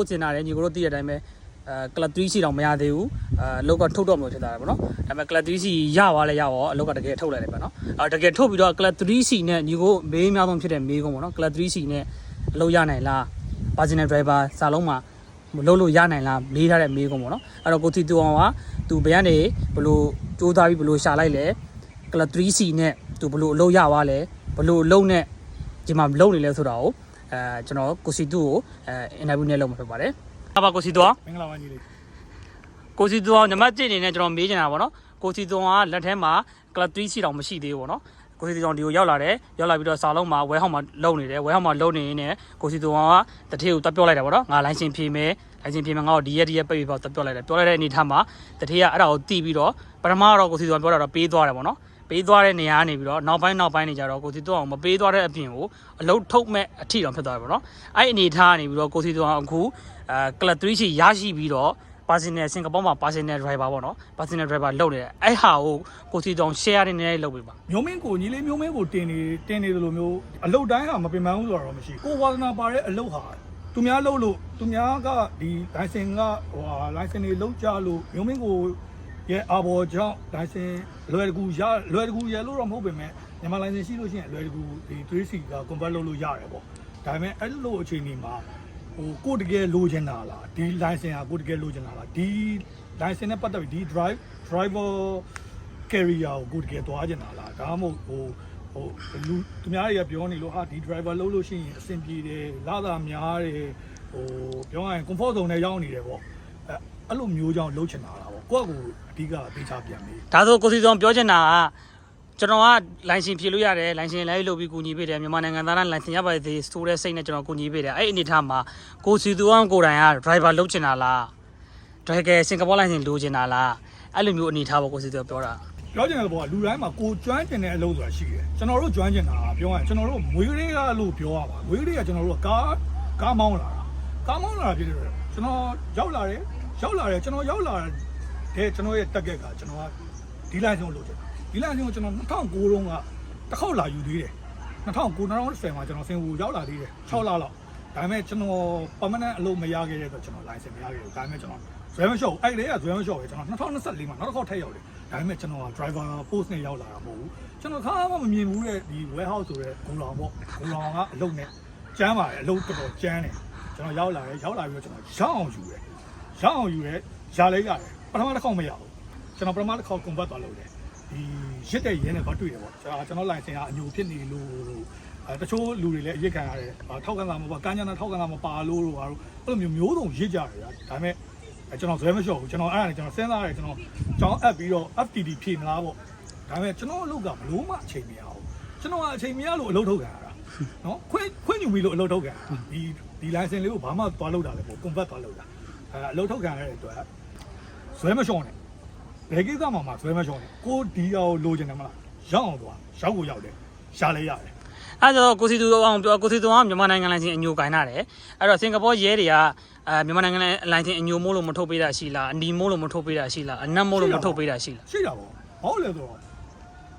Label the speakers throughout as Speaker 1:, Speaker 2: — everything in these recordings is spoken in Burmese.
Speaker 1: ကိုကျင်လာတယ်ညီကိုတို့သိတဲ့အတိုင်းပဲအဲကလပ်3စီတောင်မရသေးဘူးအဲအလောက်ကထုတ်တော့မလို့ဖြစ်သွားတယ်ပေါ့နော်ဒါပေမဲ့ကလပ်3စီရသွားလဲရပါအလောက်ကတကယ်ထုတ်လိုက်တယ်ပေါ့နော်အဲတကယ်ထုတ်ပြီးတော့ကလပ်3စီနဲ့ညီကိုမေးအများဆုံးဖြစ်တဲ့မေးကုန်ပေါ့နော်ကလပ်3စီနဲ့အလုပ်ရနိုင်လား personal driver စာလုံးမှာမလုပ်လို့ရနိုင်လားမေးထားတဲ့မေးကုန်ပေါ့နော်အဲ့တော့ကိုတီတူအောင်ကသူဘယ်ကနေဘလို့စူးစမ်းပြီးဘလို့ရှာလိုက်လဲကလပ် 3C နဲ့သူဘလို့အလုပ်ရသွားလဲဘလို့အလုပ်နဲ့ဒီမှာလုပ်နေလဲဆိုတာကို အဲကျွန်တော်ကိုစီတူကိုအဲအင်တာဗျူးနဲ့လုပ်မှာဖြစ်ပါတယ်။အပါကိုစီတူအောင်
Speaker 2: မင်္ဂလာပါညီလေး
Speaker 1: ကိုစီတူအောင်ညီမကြည့်နေနဲ့ကျွန်တော်မေးချင်တာပေါ့နော်ကိုစီတူအောင်ကလက်ထဲမှာကလပ် 3C တောင်မရှိသေးဘူးပေါ့နော်ကိုစီတူအောင်ဒီကိုရောက်လာတယ်ရောက်လာပြီးတော့စာလုံးမှာဝဲဟောင်းမှာလုံနေတယ်ဝဲဟောင်းမှာလုံနေရင်းနဲ့ကိုစီတူအောင်ကတထေးကိုတက်ပြောလိုက်တာပေါ့နော်ငါလိုင်းစင်ဖြေမယ်လိုင်းစင်ဖြေမယ်ငါ့ကိုဒီရက်ဒီရက်ပိတ်ပြီးပေါ့တက်ပြောလိုက်တယ်ပြောလိုက်တဲ့အနေထားမှာတထေးကအဲ့ဒါကိုတီးပြီးတော့ပထမတော့ကိုစီတူအောင်ပြောတာတော့ပေးသွားတယ်ပေါ့နော် ပေးသွားတဲ့နေရာကနေပြီးတော့နောက်ပိုင်းနောက်ပိုင်းနေကြတော့ကိုစီတူအောင်မပေးသွားတဲ့အပြင်ကိုအလုတ်ထုတ်မဲ့အထီတောင်ဖြစ်သွားတယ်ပေါ့နော်အဲ့အနေထားကနေပြီးတော့ကိုစီတူအောင်အခုအဲကလပ်3ရှိရရှိပြီးတော့ personal စင်ကာပူမှာ personal driver ပေါ့နော် personal driver လုပ်နေတယ်အဲ့ဟာကိုကိုစီတောင် share နေနေလုပ်ပေးပါ
Speaker 2: မျိုးမင်းကိုညီလေးမျိုးမင်းကိုတင်နေတင်နေတယ်လို့မျိုးအလုတ်တိုင်းဟာမပင်ပန်းဘူးဆိုတော့မရှိကိုဝါသနာပါတဲ့အလုတ်ဟာသူများလုပ်လို့သူများကဒီ license ကဟိုဟာ license တွေလုံးကြလို့မျိုးမင်းကို ရဲ့အာဘော်ကြောင့် license လွယ်တကူရလွယ်တကူရလို့တော့မဟုတ်ပေမဲ့မြန်မာ license ရှိလို့ရှိရင်လွယ်တကူဒီ 3C က convert လုပ်လို့ရတယ်ပေါ့ဒါပေမဲ့အဲ့လိုအခြေအနေမှာဟိုကိုတကယ်လိုချင်တာလားဒီ license ကကိုတကယ်လိုချင်တာလားဒီ license နဲ့ပတ်သက်ပြီးဒီ drive driver carrier ကိုကိုတကယ်သွားကျင်တာလားဒါမှမဟုတ်ဟိုဟိုလူသူများတွေကပြောနေလို့ဟာဒီ driver လုံးလို့ရှိရင်အဆင်ပြေတယ်လာတာများတယ်ဟိုပြောရရင် comfort zone နဲ့ရောက်နေတယ်ပေါ့အဲအဲ့လိုမျိုးကြောင့်လှုပ်ချင်တာလားပေါ့ ကိုယ့်ကိုအဓိကအသေးချပြန်ပြီ
Speaker 1: ဒါဆိုကိုစီတောင်ပြောချင်တာကကျွန်တော်ကလိုင်စင်ဖြေလို့ရတယ်လိုင်စင်လိုက်လုပ်ပြီးကူညီပေးတယ်မြန်မာနိုင်ငံသားတိုင်းလိုင်စင်ရပါသေးဆိုတဲ့စိတ်နဲ့ကျွန်တော်ကူညီပေးတယ်အဲ့အနေထားမှာကိုစီတူအောင်ကိုယ်တိုင်က driver လုပ်ချင်တာလား driver စင်ကာပူလိုင်စင်လိုချင်တာလားအဲ့လိုမျိုးအနေထားပေါ့ကိုစီတူပြောတာ
Speaker 2: ပြောချင်တဲ့ဘောကလူတိုင်းမှာကိုကျွမ်းကျင်တဲ့အလုပ်ဆိုတာရှိတယ်ကျွန်တော်တို့ကျွမ်းကျင်တာကပြောရရင်ကျွန်တော်တို့မွေးကလေးကလို့ပြောရပါမွေးကလေးကကျွန်တော်တို့ကကားကားမောင်းလာတာကားမောင်းလာတာဖြစ်တယ်ကျွန်တော်ရောက်လာတယ်ရောက်လာတယ်ကျွန်တော်ရောက်လာ တဲ့ကျွန်တော်ရဲ့တက်ကက်ကကျွန်တော်ကဒီလိုင်းဆုံးလုပ်ချင်တာဒီလိုင်းဆုံးကိုကျွန်တော်2009တုန်းကတစ်ခေါက်လာယူသေးတယ်2009 2010မှာကျွန်တော်စင်ဟူရောက်လာသေးတယ်6လလောက်ဒါပေမဲ့ကျွန်တော် permanent အလုပ်မရခဲ့တဲ့အတွက်ကျွန်တော် license မရခဲ့ဘူးဒါပေမဲ့ကျွန်တော်ဇွဲမလျှော့ဘူးအဲ့ဒီကဇွဲမလျှော့ပဲကျွန်တော်2024မှာနောက်တစ်ခေါက်ထပ်ရောက်တယ်ဒါပေမဲ့ကျွန်တော်က driver post နဲ့ရောက်လာတာမဟုတ်ဘူးကျွန်တော်ခါမှမမြင်ဘူးတဲ့ဒီ warehouse ဆိုတဲ့ဂုံလောင်ပေါ့ဂုံလောင်ကအလုပ်နဲ့ကျမ်းပါတယ်အလုပ်တော်တော်ကျမ်းတယ်ကျွန်တော်ရောက်လာတယ်ရောက်လာပြီးတော့ကျွန်တော်ရအောင်ယူတယ်ရအောင်ယူတယ်ရလဲရတယ် ပထမတစ်ခေါက်မရဘူးကျွန်တော်ပထမတစ်ခေါက် convert သွားလုပ်တယ်ဒီရစ်တဲ့ရင်းနဲ့တော့တွေ့တယ်ပေါ့ကျွန်တော်ကျွန်တော် license ကအညိုဖြစ်နေလို့အဲတချို့လူတွေလည်းအရစ်ခံရတယ်ထောက်ကန်တာမပါကမ်းချမ်းတာထောက်ကန်တာမပါလို့တော့အဲ့လိုမျိုးမျိုးစုံရစ်ကြတယ်ဗျာဒါပေမဲ့အဲကျွန်တော်ဇွဲမလျှော့ဘူးကျွန်တော်အဲ့ဒါနဲ့ကျွန်တော်စဉ်းစားရတယ်ကျွန်တော်ကျွန်တော်အပ်ပြီးတော့ FTD ဖြည့်မလားပေါ့ဒါပေမဲ့ကျွန်တော်အလုပ်ကဘလို့မှအချိန်မရဘူးကျွန်တော်ကအချိန်မရလို့အလုပ်ထုတ်ခံရတာနော်ခွင့်ခွင့်ယူပြီးလို့အလုပ်ထုတ်ခံရတာဒီဒီ license လေးကိုဘာမှသွားလုပ်တာလေပေါ့ convert သွားလုပ်တာအဲအလုပ်ထုတ်ခံရတဲ့အတွက် ဇွဲမလျှော့နဲ့ဘယ်ကိစ္စမှမဇွဲမလျှော့နဲ့ကိုဒီအောင်လိုချင်တယ်မလားရောက်အောင်သွားရောက်ကိုရောက်တယ်ရှားလဲရတယ်
Speaker 1: အဲ့တော့ကိုစီတူအောင်ပြောကိုစီတူအောင်မြန်မာနိုင်ငံလိုင်စင်အညိုကင်နာတယ်အဲ့တော့စင်ကာပူရဲတွေကအဲမြန်မာနိုင်ငံလိုင်စင်အညိုမိုးလို့မထုတ်ပေးတာရှိလားအနီမိုးလို့မထုတ်ပေးတာရှိလားအနက်မိုးလို့မထုတ်ပေးတာရှိလား
Speaker 2: ရှိတာပေါ့ဟုတ်လဲဆိုတော့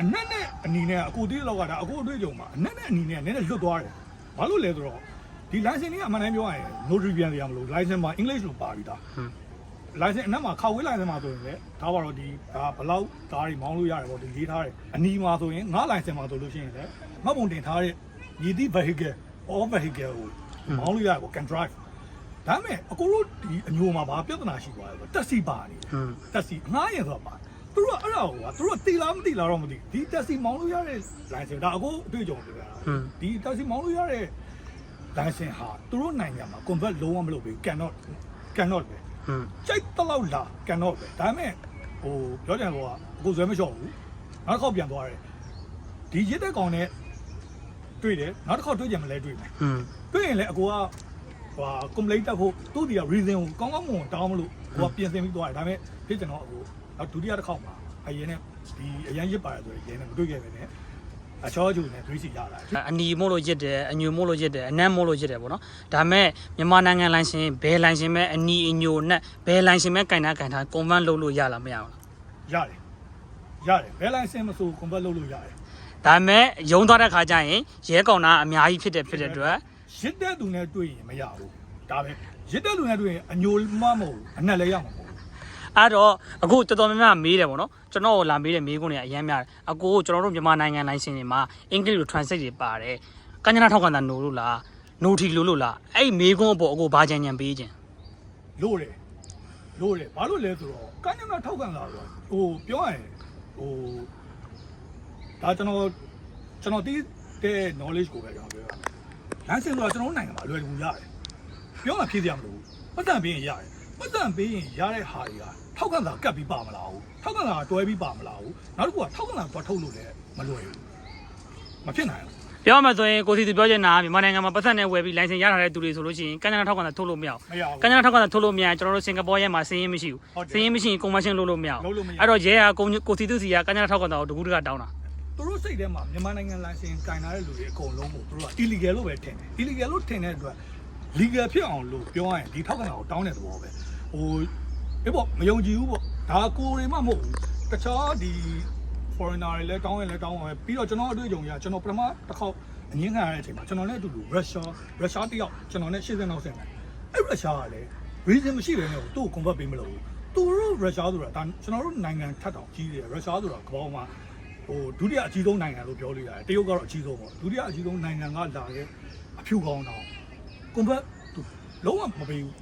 Speaker 2: အနက်နဲ့အနီနဲ့အကိုတေးလောက်ကဒါအကိုအတွေ့အကြုံမှာအနက်နဲ့အနီနဲ့နည်းနည်းလွတ်သွားတယ်ဘာလို့လဲဆိုတော့ဒီ license လေးကအမှန်တမ်းပြောရရင် notary ပြန်ရမလို့ license မှာ English လို့ပါပြီးသား license အနက်မှာခောက်ဝေး license မှာဆိုရင်လည်းဒါပါတော့ဒီဒါဘလောက်ဓာတ်တွေမောင်းလို့ရတယ်ပေါ့ဒီရေးထားတယ်အနီမှာဆိုရင်ငါ license မှာဆိုလို့ရှိရင်လည်းငါပုံတင်ထားတဲ့ရည်သည့် vehicle all vehicle ကိုမောင်းလို့ရတယ်ပေါ့ can drive ဒါပေမဲ့အကိုတို့ဒီအညိုမှာဘာပြဿနာရှိသွားလဲဆိုတော့တက်စီပါနေတယ်
Speaker 1: ဟွန်း
Speaker 2: တက်စီငှားရင်ဆိုတာပါသူတို့ကအဲ့ဒါကိုကသူတို့ကတီလားမတီလားတော့မသိဒီတက်စီမောင်းလို့ရတဲ့ license ဒါအခုအတွေ့အကြုံပြောတာ
Speaker 1: ဟွန်း
Speaker 2: ဒီတက်စီမောင်းလို့ရတဲ့ license ဟာသူတို့နိုင်ငံမှာ convert လုံးဝမလုပ်ဘူး cannot cannot ပဲ
Speaker 1: ဟွန်း
Speaker 2: ကြိုက်တော့လောက်လာ cannot ပဲဒါပေမဲ့ဟိုပြောကြတယ်ကောအခုဇွဲမလျှော့ဘူးနောက်တစ်ခေါက်ပြန်သွားတယ်ဒီရစ်တဲ့ကောင်နဲ့တွေ့တယ်နောက်တစ်ခေါက်တွေ့ကြမလဲတွေ့မယ်
Speaker 1: ဟွန်း
Speaker 2: တွေ့ရင်လည်းအကိုကဟို complaint တက်ဖို့သူ့ဒီက reason ကိုကောင်းကောင်းမွန်မွန်တောင်းမလို့ကိုကပြင်ဆင်ပြီးသွားတယ်ဒါပေမဲ့ဖြစ်ကျွန်တော်အကိုနောက်ဒုတိယတစ်ခေါက်မှာအရင်နဲ့ဒီအရင်ရစ်ပါတယ်ဆိုရင်ရင်နဲ့မတွေ့ခဲ့ပဲနဲ့ အချောကျူနဲ့တွေးစီရလာတယ်
Speaker 1: အနီမို့လို့ရစ်တယ်အညိုမို့လို့ရစ်တယ်အနက်မို့လို့ရစ်တယ်ပေါ့နော်ဒါမဲ့မြန်မာနိုင်ငံလိုင်စင်ဘယ်လိုင်စင်ပဲအနီအညိုနဲ့ဘယ်လိုင်စင်ပဲကင်တာကင်တာကွန်ဗန်းလုပ်လို့ရလားမရဘူးလား
Speaker 2: ရတယ်ရတယ်ဘယ် license မဆို convert လုပ်လို့ရတယ်
Speaker 1: ဒါမဲ့ယုံသွားတဲ့ခါကျရင်ရဲကောင်တာအများကြီးဖြစ်တယ်ဖြစ်တဲ့အတွက်
Speaker 2: ရစ်တဲ့သူနဲ့တွေ့ရင်မရဘူးဒါပဲရရစ်တဲ့လူနဲ့တွေ့ရင်အညိုမမဟုတ်ဘူးအနက်လည်းရမှာမဟုတ်ဘူး
Speaker 1: အဲ့တော့အခုတော်တော်များများမေးတယ်ပေါ့နော်ကျွန်တော်ကိုလာမေးတဲ့မေးခွန်းတွေအများများတယ်အကိုကျွန်တော်တို့မြန်မာနိုင်ငံလိုင်းစင်တွေမှာအင်္ဂလိပ်လို translate တွေပါတယ်ကញ្ញနာထောက်ကန်တာနိုလို့လားနိုထီလို့လို့လားအဲ့မေးခွန်းအပေါ်အကိုဘာကြံကြံပေးခြင်း
Speaker 2: လို့တယ်လို့တယ်ဘာလို့လဲဆိုတော့ကညနာထောက်ကန်လာတော့ဟိုပြောရရင်ဟိုဒါကျွန်တော်ကျွန်တော်တီးတဲ့ knowledge ကိုပဲကျွန်တော်ပြောရလမ်းစဉ်ဆိုတော့ကျွန်တော်တို့နိုင်ငံမှာလွယ်ကူရတယ်ပြောမှဖြည့်စရာမလိုဘူးပတ်စံပေးရင်ရတယ် ပတ်စံပေးရင်ရတဲ့ဟာတွေကထောက်ခံစာကတ်ပြီးပါမလားဘူးထောက်ခံစာတွဲပြီးပါမလားဘူးနောက်တစ်ခုကထောက်ခံစာသွားထုတ်လို့လည်းမလွယ်ဘူးမဖြစ်နိုင်ဘူး
Speaker 1: ပြောမှဆိုရင်ကိုစီသူပြောချင်တာမြန်မာနိုင်ငံမှာပတ်စံနဲ့ဝယ်ပြီး license ရထားတဲ့သူတွေဆိုလို့ရှိရင်ကမ်းခြေထောက်ခံစာထုတ်လို့မရဘူးကမ်းခြေထောက်ခံစာထုတ်လို့မရကျွန်တော်တို့စင်ကာပူရဲမှာစင်းရင်မရှိဘူးစင်းရင်မရှိရင် conversion လုပ်လို့မရဘူးအဲ့တော့ရဲကကိုစီသူစီကကမ်းခြေထောက်ခံစာကိုတကူးတကတောင်းတာ
Speaker 2: သူတို့စိတ်ထဲမှာမြန်မာနိုင်ငံ license ကင်ထားတဲ့လူတွေအကုန်လုံးကိုသူတို့က illegal လို့ပဲထင်တယ် illegal လို့ထင်တဲ့အတွက် legal ဖြစ်အောင်လို့ပြောရရင်ဒီထောက်ခံတာကိုတောင်းတဲ့သဘောပဲဟိုအေးပေါ့မယုံကြည်ဘူးပေါ့ဒါကိုယ်တွေမှမဟုတ်ဘူးတခြားဒီ foreigner တွေလည်းတောင်းရင်လည်းတောင်းအောင်ပဲပြီးတော့ကျွန်တော်အတွေ့အကြုံရကျွန်တော်ပထမတစ်ခေါက်အငင်းခံရတဲ့အချိန်မှာကျွန်တော်လည်းအတူတူ Russia Russia တယောက်ကျွန်တော်နဲ့80နောက်ဆက်တယ်အဲ့ Russia ကလည်း reason မရှိဘဲနဲ့သူ့ကို convert ပေးမလို့ဘူးသူတို့ Russia ဆိုတာဒါကျွန်တော်တို့နိုင်ငံထပ်တောင်ကြီးတယ် Russia ဆိုတာကမ္ဘာမှာဟိုဒုတိယအကြီးဆုံးနိုင်ငံလို့ပြောလို့ရတယ်တရုတ်ကတော့အကြီးဆုံးပေါ့ဒုတိယအကြီးဆုံးနိုင်ငံကလာတဲ့အဖြူကောင်းတော့ ကွန်ဘတ်သူလုံးဝမပေးဘူး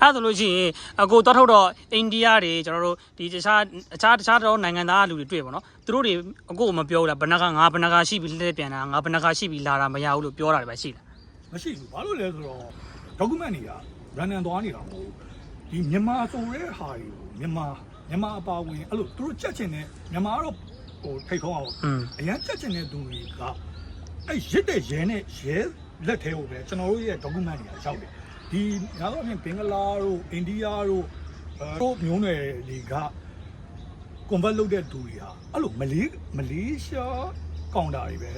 Speaker 1: အဲ့ဒါဆိုလို့ရှိရင်အကိုတော့ထုတ်တော့အိန္ဒိယတွေကျွန်တော်တို့ဒီတခြားအခြားတခြားတော့နိုင်ငံသားလူတွေတွေ့ပေါ့နော်သူတို့တွေအကိုမပြောဘူးလားဘဏ္ဍကငါဘဏ္ဍကရှိပြီလှည့်ပြန်တာငါဘဏ္ဍကရှိပြီလာတာမရဘူးလို့ပြောတာတွေပဲရှိတယ်
Speaker 2: မရှိဘူးဘာလို့လဲဆိုတော့ document တွေက random သွားနေတာမဟုတ်ဘူးဒီမြန်မာဆိုတဲ့ဟာတွေကိုမြန်မာမြန်မာအပါဝင်အဲ့လိုသူတို့ချက်ချင်တဲ့မြန်မာကတော့ဟိုထိတ်ခေါင်းအောင်
Speaker 1: อืม
Speaker 2: အရန်ချက်ချင်တဲ့သူတွေကအဲ့ရစ်တဲ့ရဲနဲ့ရဲ လက်ထဲကိုပဲကျွန်တော်တို့ရဲ့ document တွေကရောက်တယ်ဒီညာတော့အပြင်ဘင်္ဂလားတို့အိန္ဒိယတို့အဲတို့မျိုးနွယ်တွေက convert လုပ်တဲ့သူတွေဟာအဲ့လိုမလေးမလေးရှားကောင်တာတွေပဲ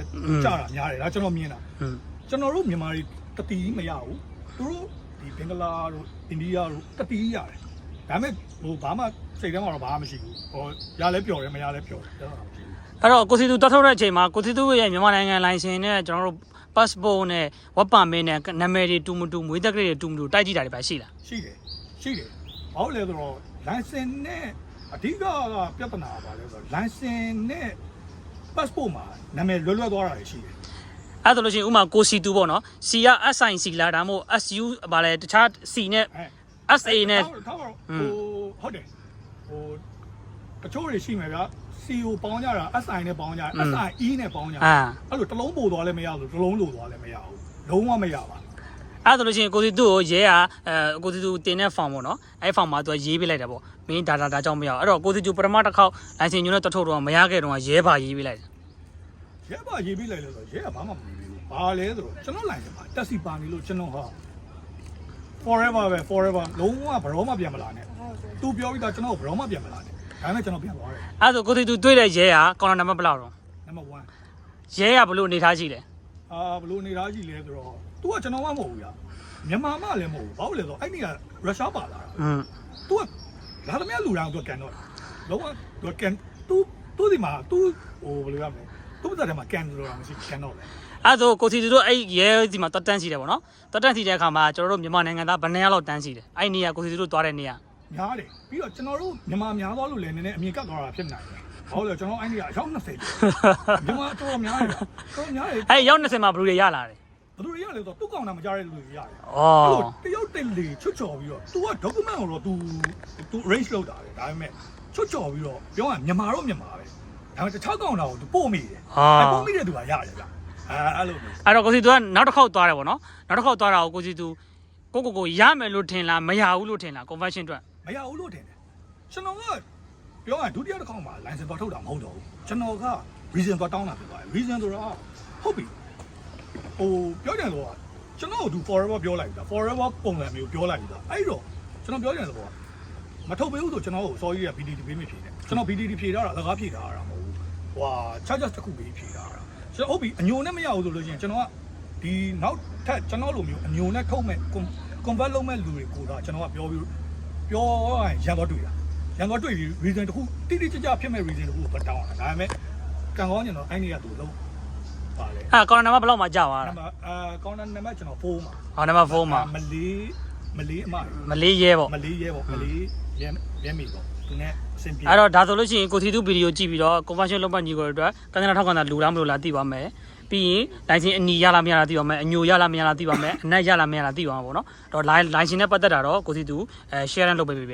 Speaker 2: ကြာတာများတယ်ဒါကျွန်တော်မြင်တာ
Speaker 1: อืม
Speaker 2: ကျွန်တော်တို့မြန်မာတွေတတိမရဘူးသူတို့ဒီဘင်္ဂလားတို့အိန္ဒိယတို့တတိရတယ်ဒါပေမဲ့ဟိုဘာမှစိတ်ထဲမှာတော့ဘာမှမရှိဘူးဟိုရလဲပျော်တယ်မရလဲပျော်တယ်ကျွန်တော်မရှိဘူး
Speaker 1: အဲ့တော့ကိုစီသူတော့ထုတ်တဲ့အချိန်မှာကိုစီသူရဲ့မြန်မာနိုင်ငံလိုင်စင်နဲ့ကျွန်တော်တို့ passport နဲ့ work permit နဲ့နာမည်တွေတူမတူမွေးသက်ကလေးတွေတူမတူတိုက်ကြည့်တာတွေပဲရှိလား
Speaker 2: ရှိတယ်ရှိတယ်ဘာလို့လဲဆိုတော့ license နဲ့အဓိကကပြဿနာပါလဲဆိုတော့ license နဲ့ passport မှာနာမည်လွတ်လွတ်သွားတာတွေရှိတယ်
Speaker 1: အဲ့ဒါဆိုလို့ရှိရင်ဥမာကိုစီတူပေါ့နော် C က SIC လာဒါမှမဟုတ် SU ဗာလဲတခြား C နဲ့
Speaker 2: အဲ
Speaker 1: SA နဲ့
Speaker 2: ထားပါတော့
Speaker 1: อื
Speaker 2: ဟို
Speaker 1: ม
Speaker 2: ဟုတ်တယ်ဟိုတချို့တွေရှိမယ်ဗျာ CO ပေါင်းကြတာ SI နဲ့ပေါင်းကြတာ SIE နဲ့ပေါင်းကြတာ
Speaker 1: အာ
Speaker 2: အဲ့လိုတစ်လုံးပို့သွားလည်းမရဘူးတစ်လုံးလိုသွားလည်းမရဘူးလုံးဝမရပါ
Speaker 1: အဲ့ဒါဆိုလို့ရှိရင်ကိုစီတူကိုရဲကအဲကိုစီတူတင်တဲ့ form ပေါ့နော်အဲ့ form မှာသူကရေးပေးလိုက်တယ်ပေါ့မင်းဒါဒါဒါကြောင့်မရအောင်အဲ့တော့ကိုစီတူပထမတစ်ခေါက်လိုင်စင်ညွှန်းနဲ့တထုတ်တော့မရခဲ့တော့ရဲဘာရေးပေးလိုက်တယ်
Speaker 2: ရဲပါရေးပြီးလိုက်လို့ဆိုရဲကဘာမှမပြီးဘူးဘာလဲဆိုတော့ကျွန်တော်လိုက်တယ်ပါတက်စီပါနေလို့ကျွန်တော်ဟာ forever ပဲ forever လုံးဝဘရောမှပြန်မလာနဲ့သူပြောပြီးသားကျွန်တော်ဘရောမှပြန်မလာနဲ့ ဒါနဲ့ကျွန်တော်ပြန်သွားတယ်
Speaker 1: အဲ့ဒါဆိုကိုစီတူတွေ့တဲ့ရဲကကောင်တာနံပါတ်ဘယ်လောက်တော့
Speaker 2: number 1
Speaker 1: ရဲကဘလို့အနေထားရှိလဲ
Speaker 2: အာဘလို့နေသားကြီးလဲဆိုတော့ तू ကကျွန်တော်မှမဟုတ်ဘူးညာမြန်မာမှလည်းမဟုတ်ဘူးဘာလို့လဲဆိုတော့အဲ့ဒီကရုရှားပါလာတာ
Speaker 1: อืม
Speaker 2: तू ကလာသမျှလူတိုင်းသူကန်တော့လုံးဝ तू ကန် तू तू ဒီမှာ तू ဟိုဘယ်လိုရမလဲ तू ပတ်တယ်မှာကန်လို့တော့မရှိကန်တော့လေ
Speaker 1: အဲ့ဒါဆိုကိုစီတူတို့အဲ့ရဲဒီမှာတက်တန်းရှိတယ်ပေါ့နော်တက်တန်းရှိတဲ့အခါမှာကျွန်တော်တို့မြန်မာနိုင်ငံသားဗနေရလောက်တန်းရှိတယ်အဲ့နေရာကိုစီတူတို့သွားတဲ့နေရာ
Speaker 2: များတယ်ပြီးတော့ကျွန်တော်တို့မြန်မာများသွားလို့လည်းနည်းနည်းအမြင်ကပ်သွားတာဖြစ်နိုင်တယ်ဘာလို့လဲကျွန်တော်အဲ့ဒီကအယောက်20မြန်မာတော်တော်များတယ်တော်များတယ်
Speaker 1: အဲ့ရောက်20မှာဘလူတွေရလာတယ်
Speaker 2: ဘယ်လိုရလဲဆိုတော့သူ့ကောင်တာမကြတဲ့လူတွေရတယ်
Speaker 1: ဩ
Speaker 2: တရုတ်တက်လေချွတ်ချော်ပြီးတော့ तू က document ကိုတော့ तू तू arrange လုပ်တာလေဒါပေမဲ့ချွတ်ချော်ပြီးတော့ပြောရရင်မြန်မာတော့မြန်မာပဲဒါပေမဲ့တခြားကောင်တာကို तू ပို့မိတယ်
Speaker 1: ဟာ
Speaker 2: ပို့မိတဲ့သူကရတယ်ဗျအဲအဲ့လိုမျိုး
Speaker 1: အဲ့တော့ကိုစီတူကနောက်တစ်ခေါက်သွားတယ်ပေါ့နော်နောက်တစ်ခေါက်သွားတာကိုကိုစီတူကိုကိုကိုရမယ်လို့ထင်လားမရဘူးလို့ထင်လား conversion အတွက်
Speaker 2: မရဘူးလို့ထင်တယ်ကျွန်တော်ကပြောရရင်ဒုတိယတစ်ခေါက်မှာ license တော့ထုတ်တာမဟုတ်တော့ဘူးကျွန်တော်က reason တော့တောင်းတာဖြစ်သွားတယ် reason ဆိုတော့ဟုတ်ပြီဟိုပြောကြတယ်ဆိုတော့ကျွန်တော်က do forever ပြောလိုက်တာ forever ပုံစံမျိုးပြောလိုက်တာအဲ့တော့ကျွန်တော်ပြောကြတယ်ဆိုတော့မထုတ်ပေးဘူးဆိုကျွန်တော်ကို sorry ရ BDD ပေးမဖြေနဲ့ကျွန်တော် BDD ဖြေထားတာအလကားဖြေထားတာမဟုတ်ဘူးဟွာ charges တစ်ခုပေးဖြေထားတာကျွန်တော်ဟုတ်ပြီအညိုနဲ့မရဘူးဆိုလို့ရှိရင်ကျွန်တော်ကဒီနောက်ထပ်ကျွန်တော်လိုမျိုးအညိုနဲ့ထုတ်မဲ့ convert လုပ်မဲ့လူတွေကိုတော့ကျွန်တော်ကပြောပြီး ပြောရင်ရန်တော့တွေ့တာရန်တော့တွေ့ပြီး reason တစ်ခုတိတိကျကျဖြစ်မဲ့ reason တစ်ခုကိုတောင်းတာဒါပေမဲ့ကံကောင်းကျင်တော့အဲ့ဒီကသူလုံးပါလေ
Speaker 1: အဲ့ကောင်တာနံပါတ်ဘယ်လောက်မှကြာသွား
Speaker 2: နံ
Speaker 1: တာ
Speaker 2: ပါတ်အာကောင်းတဲ့နံပါတ်ကျွန်တော်4မှာ
Speaker 1: ဟောနံပါတ်4မှာ
Speaker 2: မလေးမလေးအမ
Speaker 1: မလေးရဲပေါ့
Speaker 2: မလေးရဲပေါ့မလေးရဲရဲမိပေါ့သူနဲ့အဆင်ပြေ
Speaker 1: အဲ့တော့ဒါဆိုလို့ရှိရင်ကိုစီသူဗီဒီယိုကြည့်ပြီးတော့ conversion လုပ်ပတ်ညီကိုတွေအတွက်ကန္တနာထောက်ကန္တာလူလားမလို့လားသိပါမယ် ပြီးရင် license အနီရလားမရလားသိပါမယ်အညိုရလားမရလားသိပါမယ်အနက်ရလားမရလားသိပါမှာပေါ့နော်တော့ license နဲ့ပတ်သက်တာတော့ကိုစီသူအဲ share လုပ်ပေးပေး